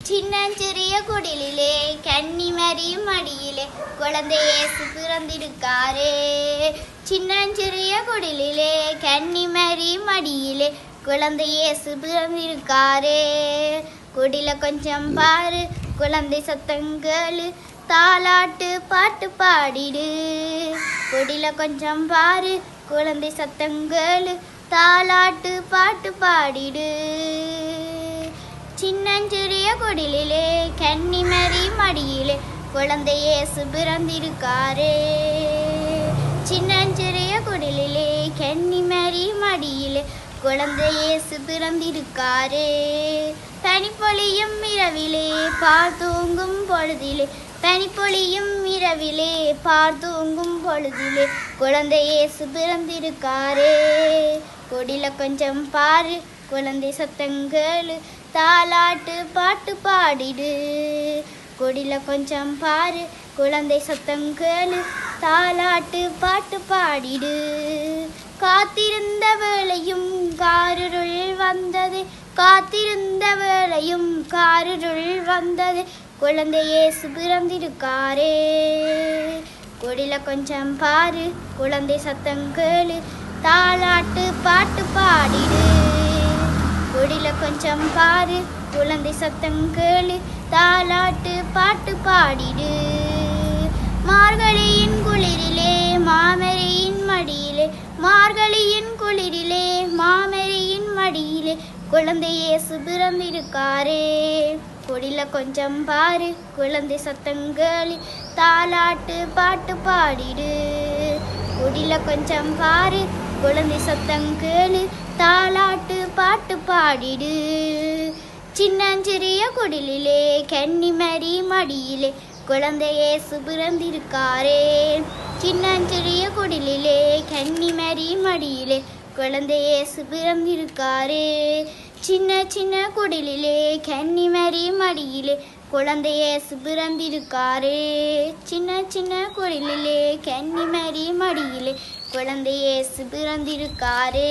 சின்னஞ்சிறிய குடிலிலே கன்னிமரியும் அடியிலே குழந்தை இயேசு பிறந்திருக்காரே. சின்னஞ்சிறிய குடிலிலே கன்னிமரியும் அடியிலே குழந்தை இயேசு பிறந்திருக்காரே. குடில கொஞ்சம் பாரு குழந்தை சத்தங்கள் தாலாட்டு பாட்டு பாடிடு. குடில கொஞ்சம் பாரு குழந்தை சத்தங்கள் தாலாட்டு பாட்டு பாடிடு. சின்னஞ்சிறிய குடிலிலே கன்னிமரி மடியிலே குழந்தை பிறந்திருக்காரே. சின்னஞ்சிறிய குடிலிலே கன்னிமரி மடியிலே குழந்தை பிறந்திருக்காரே. பனிப்பொழியும் இரவிலே பார்த்தூங்கும் பொழுதிலே பனிப்பொழியும் இரவிலே பார்த்தூங்கும் பொழுதிலே குழந்தை பிறந்திருக்காரே. கொடில கொஞ்சம் பாரு குழந்தை சத்தங்கள் தாலாட்டு பாட்டு பாடிடு. கொடில கொஞ்சம் பாரு குழந்தை சத்தம் கேளு. தாலாட்டு பாட்டு பாடிடு. காத்திருந்த வேளையும் காருருள் வந்தது. காத்திருந்த வேளையும் காருருள் வந்தது. குழந்தையே இயேசு பிறந்திருக்காரே. கொடில கொஞ்சம் பாரு குழந்தை சத்தம் கேளு. தாலாட்டு பாட்டு பாடிடு. கொடில கொஞ்சம் பாரு குழந்தை சத்தம் கேளு தாலாட்டு பாட்டு பாடிடு. மார்கழியின் குளிரிலே மாமரியின் மடியிலே மார்கழியின் குளிரிலே மாமரியின் மடியிலே குழந்தையே இயேசு பிறந்திருக்காரே. கொடில கொஞ்சம் பாரு குழந்தை சத்தங்கள் தாலாட்டு பாட்டு பாடிடு. கொடில கொஞ்சம் பாரு குழந்தை சத்தம் கேளு தாலாட்டு பாடிடு. சின்னஞ்சிறிய குடிலிலே கன்னிமரி மடியிலே குழந்தையே சுபிறந்திருக்காரே. பிறந்திருக்காரே சின்னஞ்சிறிய குடிலிலே கன்னிமரி மடியிலே குழந்தையே சுபிறந்திருக்காரே. பிறந்திருக்காரே சின்ன சின்ன குடிலிலே கன்னிமரி மடியிலே குழந்தையே சுபிறந்திருக்காரே. பிறந்திருக்காரே சின்ன சின்ன குடிலிலே கன்னிமரி மடியிலே குழந்தையே சுபிறந்திருக்காரே.